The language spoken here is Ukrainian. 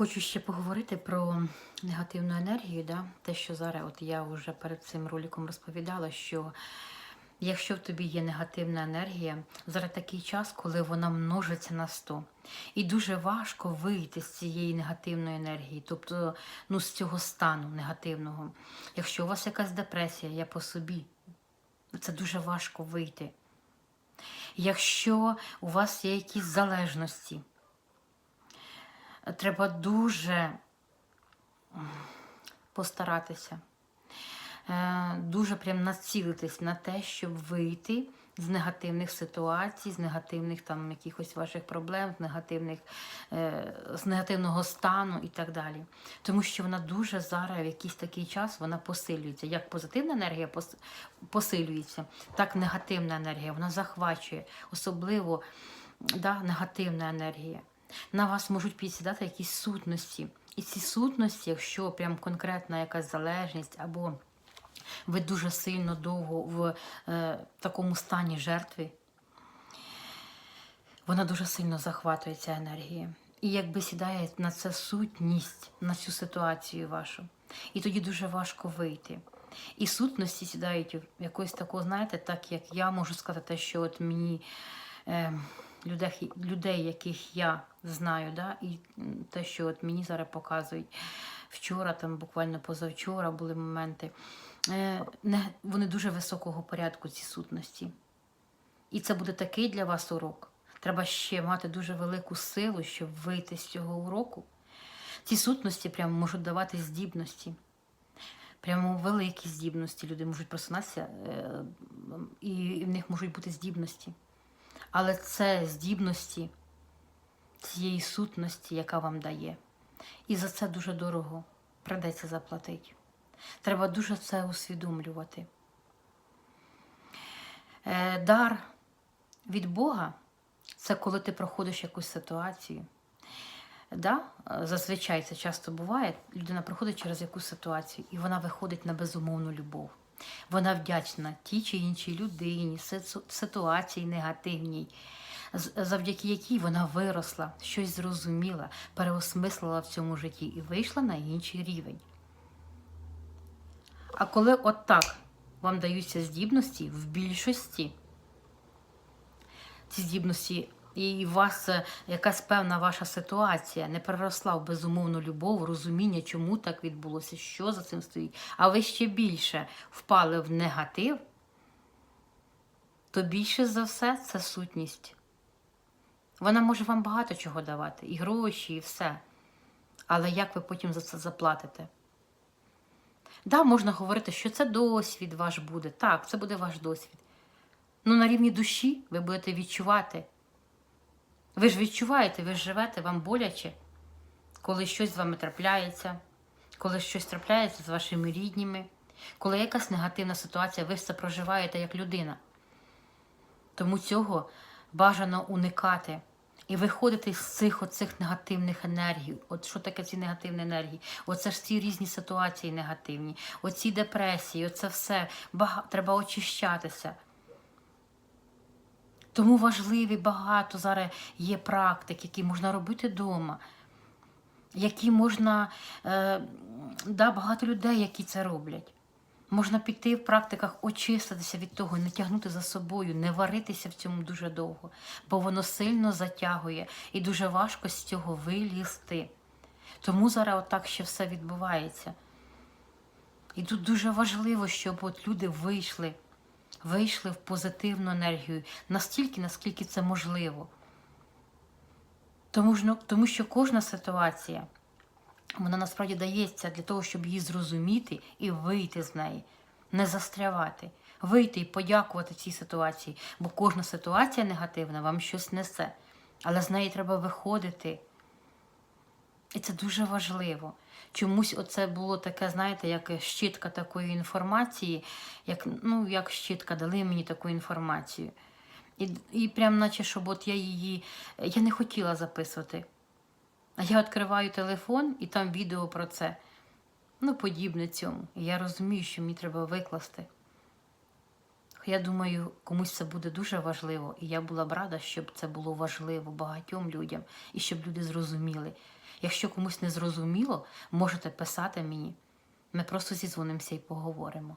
Хочу ще поговорити про негативну енергію. Да? Те, що зараз, от я вже перед цим роликом розповідала, що якщо в тобі є негативна енергія, зараз такий час, коли вона множиться на 100. І дуже важко вийти з цієї негативної енергії, тобто ну, з цього стану негативного. Якщо у вас якась депресія, я по собі, це дуже важко вийти. Якщо у вас є якісь залежності, треба дуже постаратися, е, дуже прям націлитись на те, щоб вийти з негативних ситуацій, з негативних там якихось ваших проблем, з негативних, е, з негативного стану і так далі. Тому що вона дуже зараз в якийсь такий час вона посилюється. Як позитивна енергія посилюється, так негативна енергія вона захвачує, особливо да, негативна енергія. На вас можуть підсідати якісь сутності. І ці сутності, якщо прям конкретна якась залежність, або ви дуже сильно довго в е, такому стані жертви, вона дуже сильно захватує ця енергія. І якби сідає на це сутність, на цю ситуацію вашу. І тоді дуже важко вийти. І сутності сідають в якось такого, знаєте, так як я можу сказати, що от мені е, людей, людей, яких я знаю, да, і те, що от мені зараз показують. Вчора, там буквально позавчора були моменти. Е, не, вони дуже високого порядку, ці сутності. І це буде такий для вас урок. Треба ще мати дуже велику силу, щоб вийти з цього уроку. Ці сутності прямо можуть давати здібності. Прямо великі здібності. Люди можуть просинатися, е, і в них можуть бути здібності. Але це здібності цієї сутності, яка вам дає. І за це дуже дорого придеться заплатити. Треба дуже це усвідомлювати. Е, дар від Бога це коли ти проходиш якусь ситуацію. Да? е, Зазвичай це часто буває. Людина проходить через якусь ситуацію, і вона виходить на безумовну любов. Вона вдячна тій чи іншій людині, ситуації негативній, завдяки якій вона виросла, щось зрозуміла, переосмислила в цьому житті і вийшла на інший рівень. А коли отак вам даються здібності, в більшості ці здібності, і у вас е, якась певна ваша ситуація не переросла в безумовну любов, розуміння, чому так відбулося, що за цим стоїть, а ви ще більше впали в негатив, то більше за все це сутність. Вона може вам багато чого давати, і гроші, і все. Але як ви потім за це заплатите? Да, можна говорити, що це досвід ваш буде. Так, це буде ваш досвід. Ну, на рівні душі ви будете відчувати. Ви ж відчуваєте, ви ж живете, вам боляче, коли щось з вами трапляється, коли щось трапляється з вашими рідніми, коли якась негативна ситуація, ви все проживаєте як людина. Тому цього бажано уникати і виходити з цих оцих негативних енергій. От що таке ці негативні енергії? Оце ж ці різні ситуації негативні, оці депресії, оце все. Бага... Треба очищатися. Тому важливі багато зараз є практик, які можна робити вдома, які можна, е, да, багато людей, які це роблять. Можна піти в практиках, очиститися від того, не тягнути за собою, не варитися в цьому дуже довго, бо воно сильно затягує і дуже важко з цього вилізти. Тому зараз отак ще все відбувається. І тут дуже важливо, щоб от люди вийшли, вийшли в позитивну енергію настільки, наскільки це можливо. Тому, ну, тому що кожна ситуація, вона насправді дається для того, щоб її зрозуміти і вийти з неї, не застрявати, вийти і подякувати цій ситуації, бо кожна ситуація негативна вам щось несе. Але з неї треба виходити. І це дуже важливо. Чомусь оце було таке, знаєте, як щітка такої інформації, як, ну, як щітка, дали мені таку інформацію. І, і прям наче, щоб от я її. Я не хотіла записувати. А я відкриваю телефон і там відео про це. Ну, подібне цьому. І я розумію, що мені треба викласти. Я думаю, комусь це буде дуже важливо, і я була б рада, щоб це було важливо багатьом людям, і щоб люди зрозуміли. Якщо комусь не зрозуміло, можете писати мені. Ми просто зізвонимося і поговоримо.